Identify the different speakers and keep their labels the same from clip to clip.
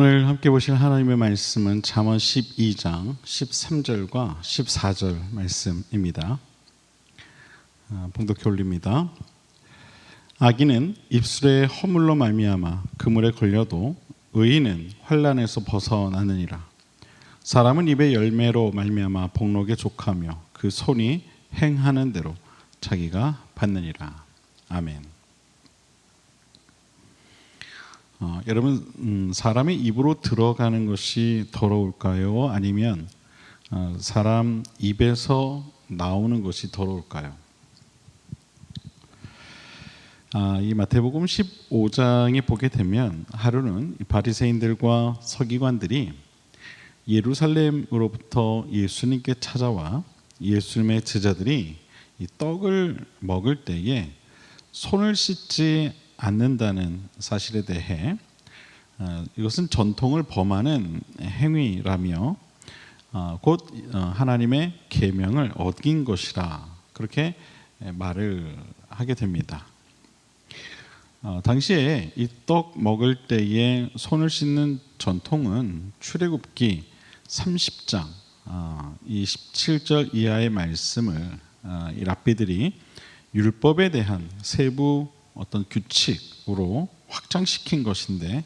Speaker 1: 오늘 함께 보실 하나님의 말씀은 잠언 12장 13절과 14절 말씀입니다. 아, 봉독해 올립니다. 악인은 입술에 허물로 말미암아 그물에 걸려도 의인은 환란에서 벗어나느니라. 사람은 입의 열매로 말미암아 복록에 족하며 그 손이 행하는 대로 자기가 받느니라. 아멘. 어, 여러분 음, 사람의 입으로 들어가는 것이 더러울까요? 아니면 어, 사람 입에서 나오는 것이 더러울까요? 아, 이 마태복음 15장에 보게 되면 하루는 바리새인들과 서기관들이 예루살렘으로부터 예수님께 찾아와 예수님의 제자들이 이 떡을 먹을 때에 손을 씻지 않는다는 사실에 대해 어, 이것은 전통을 범하는 행위라며 어, 곧 어, 하나님의 계명을 어긴 것이라 그렇게 말을 하게 됩니다. 당시에 이 떡 먹을 때에 손을 씻는 전통은 출애굽기 30장 이 17절 이하의 말씀을 이 랍비들이 율법에 대한 세부 어떤 규칙으로 확장시킨 것인데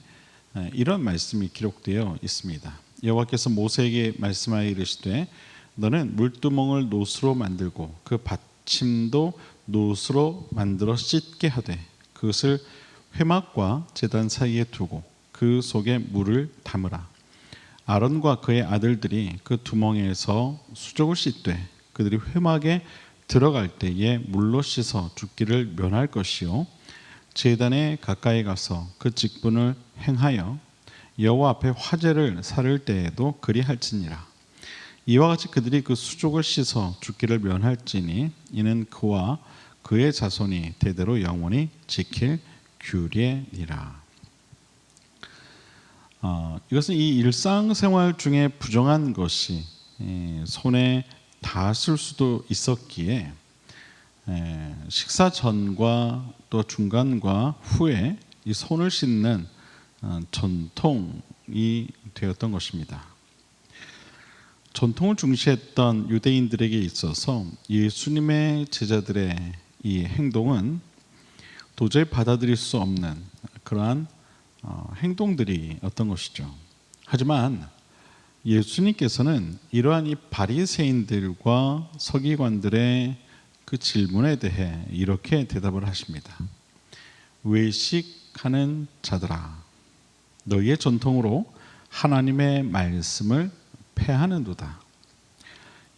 Speaker 1: 이런 말씀이 기록되어 있습니다. 여호와께서 모세에게 말씀하여 이르시되 너는 물두멍을 노수로 만들고 그 받침도 노수로 만들어 씻게 하되 그것을 회막과 제단 사이에 두고 그 속에 물을 담으라. 아론과 그의 아들들이 그 두멍에서 수족을 씻되 그들이 회막에 들어갈 때에 물로 씻어 죽기를 면할 것이요 제단에 가까이 가서 그 직분을 행하여 여호와 앞에 화제를 사를 때에도 그리할지니라. 이와 같이 그들이 그 수족을 씻어 죽기를 면할지니 이는 그와 그의 자손이 대대로 영원히 지킬 규례니라. 어, 이것은 이 일상생활 중에 부정한 것이 손에 닿았을 수도 있었기에 식사 전과 또 중간과 후에 이 손을 씻는 어, 전통이 되었던 것입니다. 전통을 중시했던 유대인들에게 있어서 예수님의 제자들의 이 행동은 도저히 받아들일 수 없는 그러한 어, 행동들이 어떤 것이죠. 하지만 예수님께서는 이러한 이 바리새인들과 서기관들의 그 질문에 대해 이렇게 대답을 하십니다. 외식하는 자들아, 너희의 전통으로 하나님의 말씀을 패하는도다.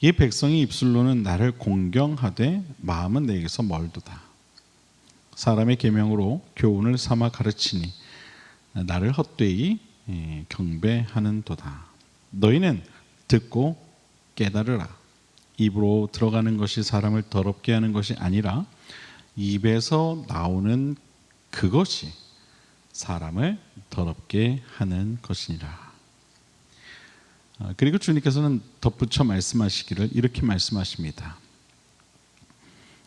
Speaker 1: 이 백성이 입술로는 나를 공경하되 마음은 내게서 멀도다. 사람의 계명으로 교훈을 삼아 가르치니 나를 헛되이 예, 경배하는도다. 너희는 듣고 깨달으라. 입으로 들어가는 것이 사람을 더럽게 하는 것이 아니라 입에서 나오는 그것이 사람을 더럽게 하는 것이니라. 아, 그리고 주님께서는 덧붙여 말씀하시기를 이렇게 말씀하십니다.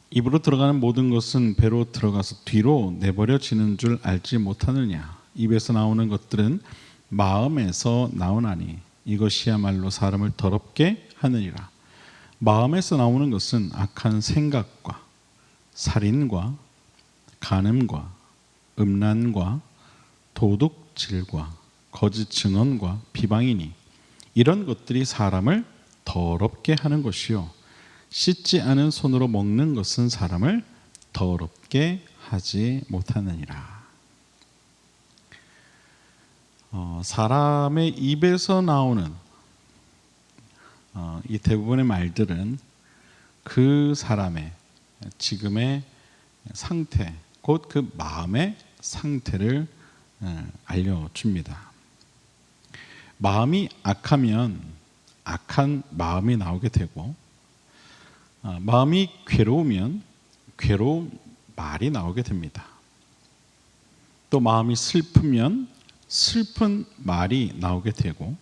Speaker 1: 입으로 들어가는 모든 것은 배로 들어가서 뒤로 내버려지는 줄 알지 못하느냐. 입에서 나오는 것들은 마음에서 나오나니 이것이야말로 사람을 더럽게 하느니라. 마음에서 나오는 것은 악한 생각과 살인과 간음과 음란과 도둑질과 거짓 증언과 비방이니 이런 것들이 사람을 더럽게 하는 것이요 씻지 않은 손으로 먹는 것은 사람을 더럽게 하지 못하느니라. 어, 사람의 입에서 나오는 어, 이 대부분의 말들은 그 사람의 지금의 상태, 곧 그 마음의 상태를 어, 알려줍니다. 마음이 악하면 악한 마음이 나오게 되고, 어, 마음이 괴로우면 괴로운 말이 나오게 됩니다. 또 마음이 슬프면 슬픈 말이 나오게 되고,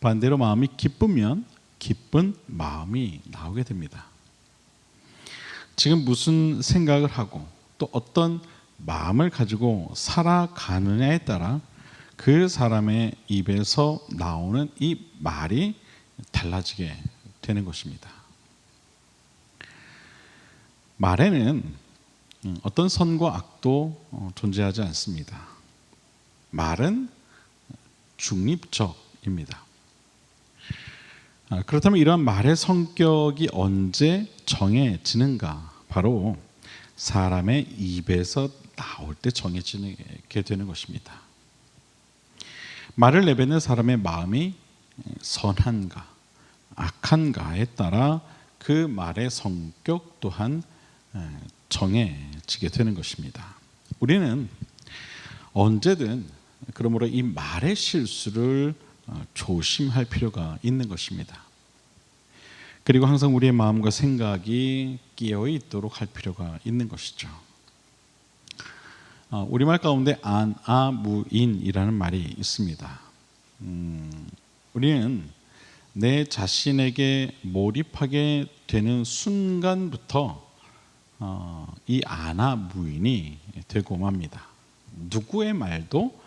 Speaker 1: 반대로 마음이 기쁘면 기쁜 마음이 나오게 됩니다. 지금 무슨 생각을 하고 또 어떤 마음을 가지고 살아가느냐에 따라 그 사람의 입에서 나오는 이 말이 달라지게 되는 것입니다. 말에는 어떤 선과 악도 어, 존재하지 않습니다. 말은 중립적입니다. 아, 그렇다면 이러한 말의 성격이 언제 정해지는가? 바로 사람의 입에서 나올 때 정해지게 되는 것입니다. 말을 내뱉는 사람의 마음이 선한가, 악한가에 따라 그 말의 성격 또한 정해지게 되는 것입니다. 우리는 언제든 그러므로 이 말의 실수를 어, 조심할 필요가 있는 것입니다. 그리고 항상 우리의 마음과 생각이 끼어 있도록 할 필요가 있는 것이죠. 어, 우리말 가운데 안아무인이라는 말이 있습니다. 음, 우리는 내 자신에게 몰입하게 되는 순간부터 어, 이 아나무인이 되고 맙니다. 누구의 말도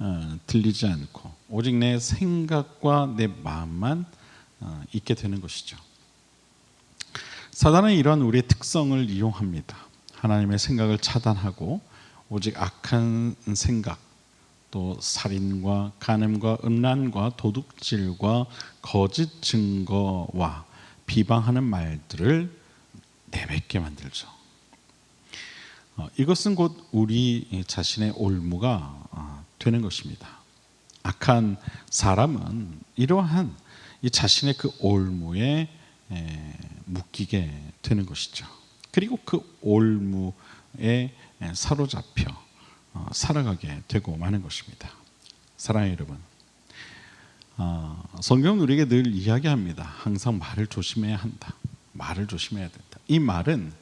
Speaker 1: 어, 들리지 않고 오직 내 생각과 내 마음만 어, 있게 되는 것이죠. 사단은 이러한 우리의 특성을 이용합니다. 하나님의 생각을 차단하고 오직 악한 생각, 또 살인과 간음과 음란과 도둑질과 거짓 증거와 비방하는 말들을 내뱉게 만들죠. 어, 이것은 곧 우리 자신의 올무가 어, 되는 것입니다. 악한 사람은 이러한 이 자신의 그 올무에 묶이게 되는 것이죠. 그리고 그 올무에 사로잡혀 어, 살아가게 되고 마는 것입니다. 사랑하는 여러분, 성경은 우리에게 늘 이야기합니다. 항상 말을 조심해야 한다. 말을 조심해야 된다. 이 말은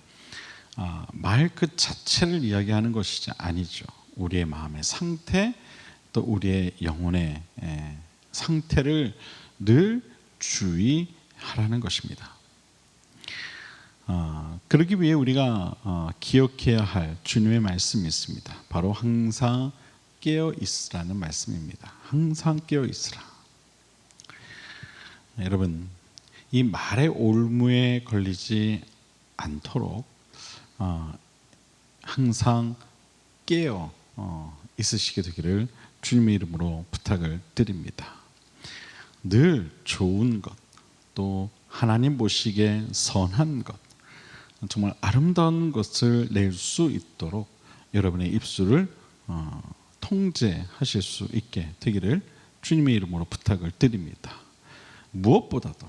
Speaker 1: 아, 말그 자체를 이야기하는 것이지 아니죠. 우리의 마음의 상태 또 우리의 영혼의 상태를 늘 주의하라는 것입니다. 어, 그러기 위해 우리가 어, 기억해야 할 주님의 말씀이 있습니다. 바로 항상 깨어 있으라는 말씀입니다. 항상 깨어 있으라. 여러분, 이 말의 올무에 걸리지 않도록 어, 항상 깨어 어, 있으시게 되기를 주님의 이름으로 부탁을 드립니다. 늘 좋은 것, 또 하나님 보시기에 선한 것, 정말 아름다운 것을 낼 수 있도록 여러분의 입술을 어, 통제하실 수 있게 되기를 주님의 이름으로 부탁을 드립니다. 무엇보다도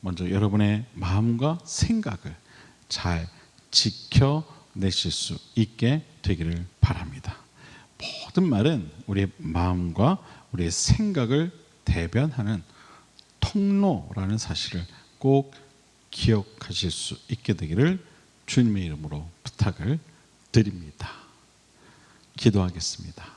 Speaker 1: 먼저 여러분의 마음과 생각을 잘 지켜내실 수 있게 되기를. 모든 말은 우리의 마음과 우리의 생각을 대변하는 통로라는 사실을 꼭 기억하실 수 있게 되기를 주님의 이름으로 부탁을 드립니다. 기도하겠습니다.